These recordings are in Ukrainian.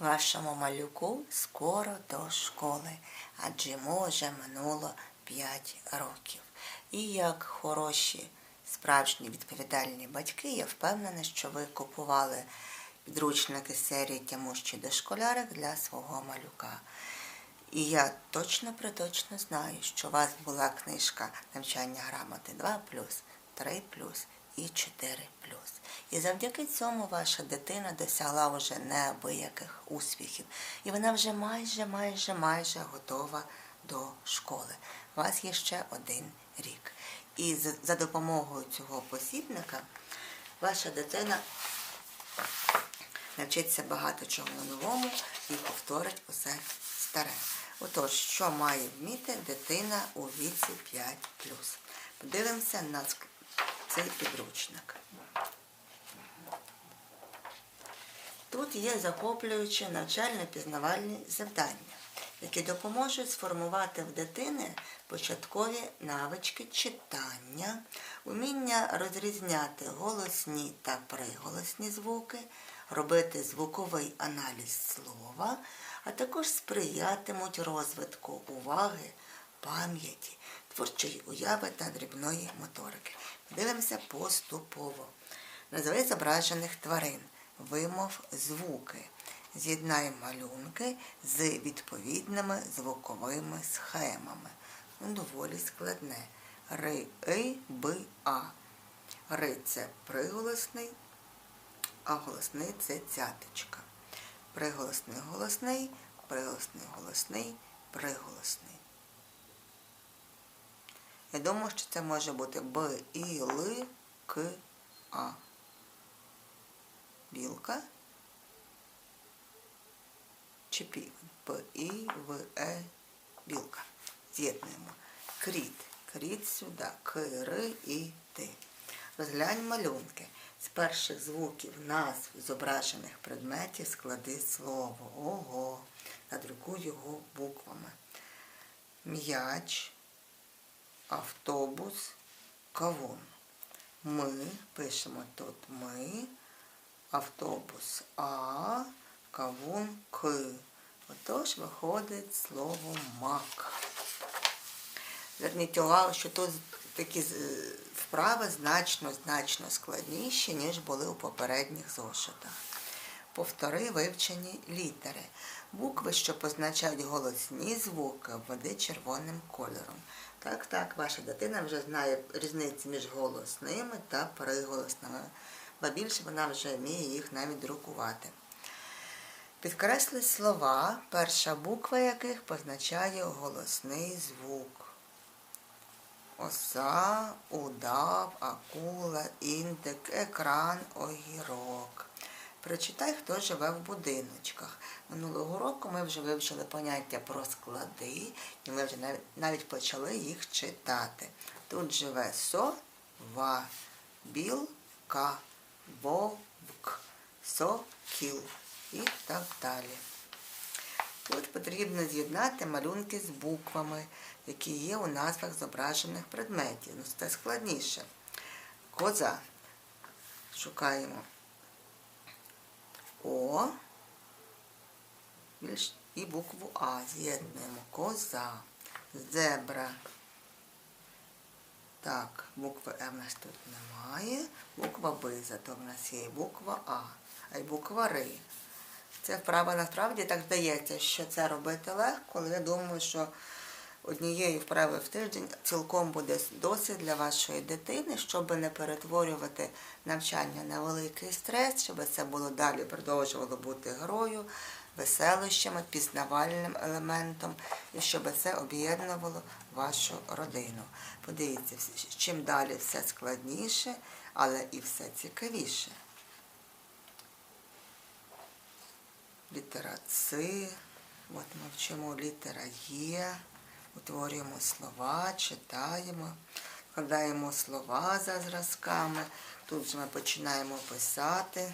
Вашому малюку скоро до школи, адже йому вже минуло 5 років. І як хороші, справжні відповідальні батьки, я впевнена, що ви купували підручники серії Тямущі дошколярик для свого малюка. І я точно приточно знаю, що у вас була книжка навчання грамоти 2 3 і 4 І завдяки цьому ваша дитина досягла вже неабияких успіхів. І вона вже майже, майже, майже готова до школи. У вас є ще один рік. І за допомогою цього посібника ваша дитина навчиться багато чого новому і повторить усе старе. Отож, що має вміти дитина у віці 5 Подивимося на цей підручник. Тут є захоплюючі навчально-пізнавальні завдання, які допоможуть сформувати в дитини початкові навички читання, уміння розрізняти голосні та приголосні звуки, робити звуковий аналіз слова, а також сприятимуть розвитку уваги, пам'яті, творчої уяви та дрібної моторики. Дивимося поступово. Назви зображених тварин. Вимов звуки. З'єднай малюнки з відповідними звуковими схемами. Ну, доволі складне. Ри, и, би, а. Ри це приголосний, а голосний це цяточка. Приголосний голосний, приголосний голосний, приголосний. Я думаю, що це може бути Б, І, Л, К, А. Білка. Чи півень. П, І, В, Е, білка. З'єднуємо. Кріт. Кріт сюди. К, Р і Т. Розглянь малюнки. З перших звуків назв зображених предметів склади слово. Ого. Надрукуй його буквами. М'яч автобус, кавун. Ми пишемо тут ми, автобус А, кавун К. Отож виходить слово мак. Зверніть увагу, що тут такі вправи значно-значно складніші, ніж були у попередніх зошитах. Повтори вивчені літери. Букви, що позначають голосні звуки, введи червоним кольором. Так, так, ваша дитина вже знає різницю між голосними та приголосними, бо більше вона вже вміє їх навіть друкувати. Підкресли слова, перша буква яких позначає голосний звук. Оса, удав, акула, індик, екран, огірок. Прочитай, хто живе в будиночках. Минулого року ми вже вивчили поняття про склади, і ми вже навіть почали їх читати. Тут живе сова, білка, вовк, сокіл і так далі. Тут потрібно з'єднати малюнки з буквами, які є у назвах зображених предметів. Ну, Це складніше. Коза. Шукаємо. О і букву А. З'єднуємо коза, зебра. Так, букви Е в нас тут немає. Буква Б, зато в нас є і буква А, а й буква Р. Це вправа насправді так здається, що це робити легко, але я думаю, що однієї вправи в тиждень цілком буде досить для вашої дитини, щоб не перетворювати навчання на великий стрес, щоб це було далі продовжувало бути грою, веселищами, пізнавальним елементом, і щоб це об'єднувало вашу родину. Подивіться, чим далі все складніше, але і все цікавіше. Літера С, от ми вчимо літера Є утворюємо слова, читаємо, складаємо слова за зразками. Тут ми починаємо писати.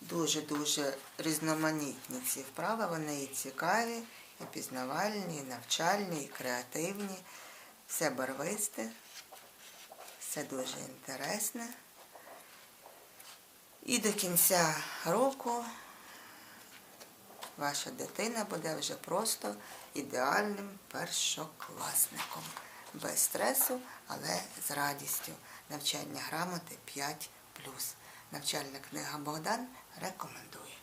Дуже-дуже різноманітні ці вправи, вони і цікаві, і пізнавальні, і навчальні, і креативні. Все барвисте, все дуже інтересне. І до кінця року ваша дитина буде вже просто ідеальним першокласником. Без стресу, але з радістю. Навчання грамоти 5. Навчальна книга Богдан рекомендує.